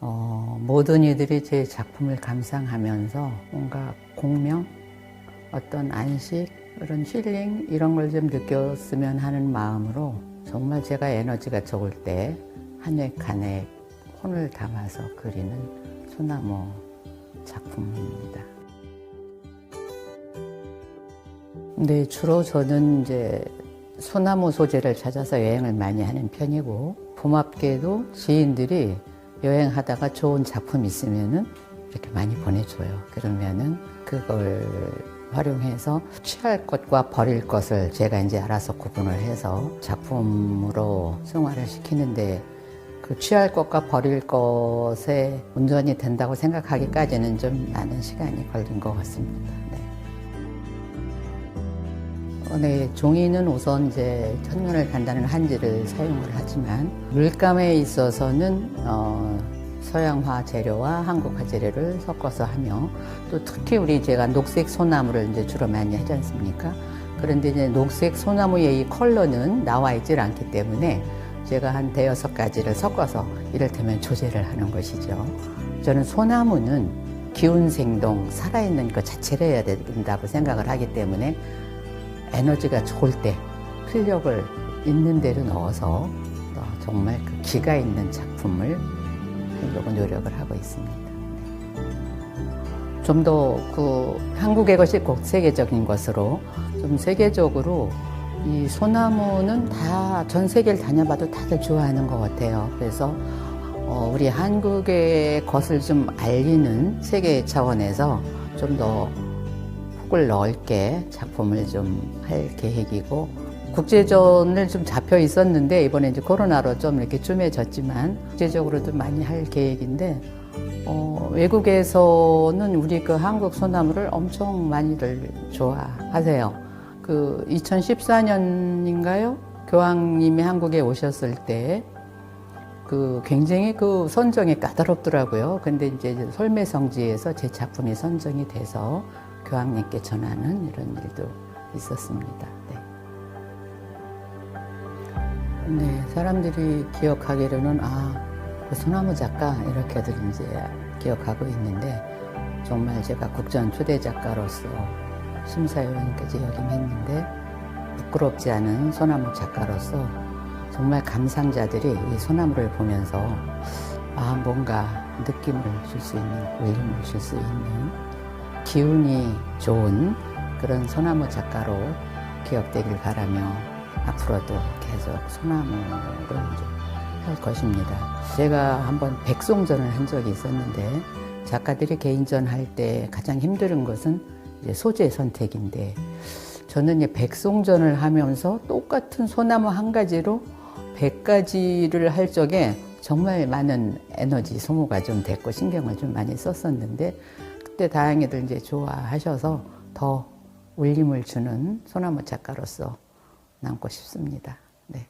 어, 모든 이들이 제 작품을 감상하면서 뭔가 공명, 어떤 안식, 그런 힐링 이런 걸 좀 느꼈으면 하는 마음으로 정말 제가 에너지가 적을 때 한 획 한 획 혼을 담아서 그리는 소나무 작품입니다. 네, 주로 저는 이제 소나무 소재를 찾아서 여행을 많이 하는 편이고 고맙게도 지인들이 여행하다가 좋은 작품 있으면은 이렇게 많이 보내줘요. 그러면은 그걸 활용해서 취할 것과 버릴 것을 제가 이제 알아서 구분을 해서 작품으로 승화를 시키는데 그 취할 것과 버릴 것에 온전히 된다고 생각하기까지는 좀 많은 시간이 걸린 것 같습니다. 네. 어, 네, 종이는 우선 이제 천년을 간다는 한지를 사용을 하지만 물감에 있어서는 어, 서양화 재료와 한국화 재료를 섞어서 하며 또 특히 우리 제가 녹색 소나무를 이제 주로 많이 하지 않습니까? 그런데 이제 녹색 소나무의 이 컬러는 나와 있질 않기 때문에 제가 한 대여섯 가지를 섞어서 이를테면 조제를 하는 것이죠. 저는 소나무는 기운 생동, 살아있는 것 자체를 해야 된다고 생각을 하기 때문에 에너지가 좋을 때 필력을 있는 대로 넣어서 어, 정말 그 기가 있는 작품을 하려고 노력을 하고 있습니다. 좀 더 그 한국의 것이 꼭 세계적인 것으로 좀 세계적으로 이 소나무는 다 전 세계를 다녀봐도 다들 좋아하는 것 같아요. 그래서 어, 우리 한국의 것을 좀 알리는 세계 차원에서 좀더 폭을 넓게 작품을 좀 할 계획이고 국제전을 좀 잡혀 있었는데 이번에 이제 코로나로 좀 이렇게 쫌해졌지만 국제적으로도 많이 할 계획인데 어, 외국에서는 우리 그 한국 소나무를 엄청 많이들 좋아하세요. 그 2014년인가요? 교황님이 한국에 오셨을 때 그 굉장히 그 선정이 까다롭더라고요. 근데 이제 솔매성지에서 제 작품이 선정이 돼서 교황님께 전하는 이런 일도 있었습니다. 네. 네, 사람들이 기억하기로는 아, 그 소나무 작가 이렇게들 이제 기억하고 있는데 정말 제가 국전 초대 작가로서 심사위원까지 역임했는데 부끄럽지 않은 소나무 작가로서 정말 감상자들이 이 소나무를 보면서 아 뭔가 느낌을 줄 수 있는 울림을 줄 수 있는 기운이 좋은 그런 소나무 작가로 기억되길 바라며 앞으로도 계속 소나무를 할 것입니다. 제가 한번 백송전을 한 적이 있었는데 작가들이 개인전 할 때 가장 힘든 것은 소재 선택인데 저는 이제 백송전을 하면서 똑같은 소나무 한 가지로 백 가지를 할 적에 정말 많은 에너지 소모가 좀 됐고 신경을 좀 많이 썼었는데 그때 다행히들 이제 좋아하셔서 더 울림을 주는 소나무 작가로서 남고 싶습니다. 네.